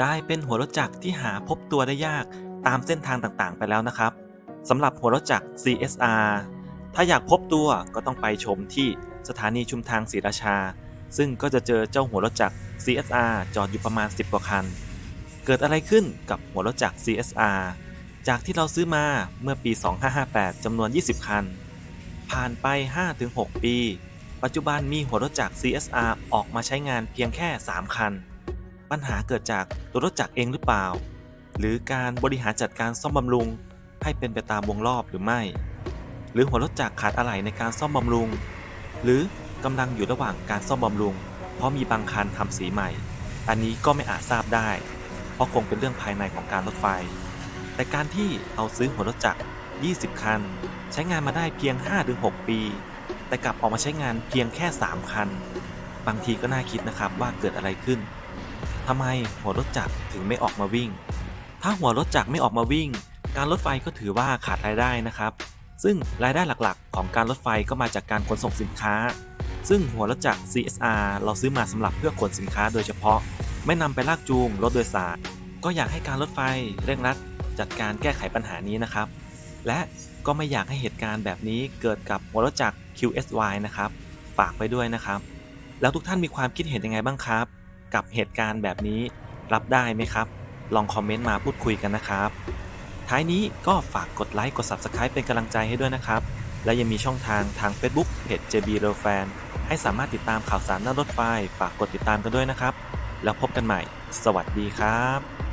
กลายเป็นหัวรถจักรที่หาพบตัวได้ยากตามเส้นทางต่างๆ ไปแล้วนะครับสำหรับหัวรถจักร CSR ถ้าอยากพบตัวก็ต้องไปชมที่สถานีชุมทางศรีราชา ซึ่งก็จะเจอเจ้าหัวรถจักร CSR จอดอยู่ประมาณ 10 กว่าคัน เกิดอะไรขึ้นกับหัวรถจักร CSR จากที่เราซื้อมาเมื่อปี 2558จำนวน 20 คัน ผ่านไป 5-6 ปี ปัจจุบันมีหัวรถจักร CSR ออกมาใช้งานเพียงแค่ 3 คัน ปัญหาเกิดจากตัวรถจักรเองหรือเปล่า หรือการบริหารจัดการซ่อมบำรุง ให้เป็นไปตามวงรอบหรือไม่ หรือหัวรถจักรขาดอะไหล่ในการซ่อมบำรุง หรือกำลังอยู่ระหว่างการซ่อมบำรุง เพราะมีบางคันทำสีใหม่ อันนี้ก็ไม่อาจทราบได้ เพราะคงเป็นเรื่องภายในของการรถไฟ แต่การที่เอาซื้อหัวรถจักร 20 คัน ใช้งานมาได้เพียง 5-6 ปี แต่กลับออกมาใช้งานเพียงแค่ 3 คัน บางทีก็น่าคิดนะครับว่าเกิดอะไรขึ้น ทำไมหัวรถจักรถึงไม่ออกมาวิ่ง ถ้าหัวรถจักรไม่ออกมาวิ่ง การรถไฟก็ถือว่าขาดรายได้นะครับ ซึ่งรายได้หลักๆ ของการรถไฟก็มาจากการขนส่งสินค้า ซึ่งหัวรถจักร CSR เราซื้อมาสำหรับเพื่อขนสินค้าโดยเฉพาะ ไม่นำไปลากจูงรถโดยสาร ก็อยากให้การรถไฟเร่งรัดจัดการแก้ไขปัญหานี้นะครับ และก็ไม่อยากให้เหตุการณ์แบบนี้เกิดกับหัวรถจักร QSY นะครับ ฝากไว้ด้วยนะครับ แล้วทุกท่านมีความคิดเห็นยังไงบ้างครับ กับเหตุการณ์แบบนี้รับได้ไหมครับ ลองคอมเมนต์มาพูดคุยกันนะครับ ท้ายนี้ก็ฝากกดไลค์กด Subscribe เป็นกำลังใจให้ด้วยนะครับ และยังมีช่องทางทาง Facebook เพจ JB r a i l Fan ให้สามารถติดตามข่าวสารหน้ารถไฟ ฝากกดติดตามกันด้วยนะครับ แล้วพบกันใหม่ สวัสดีครับ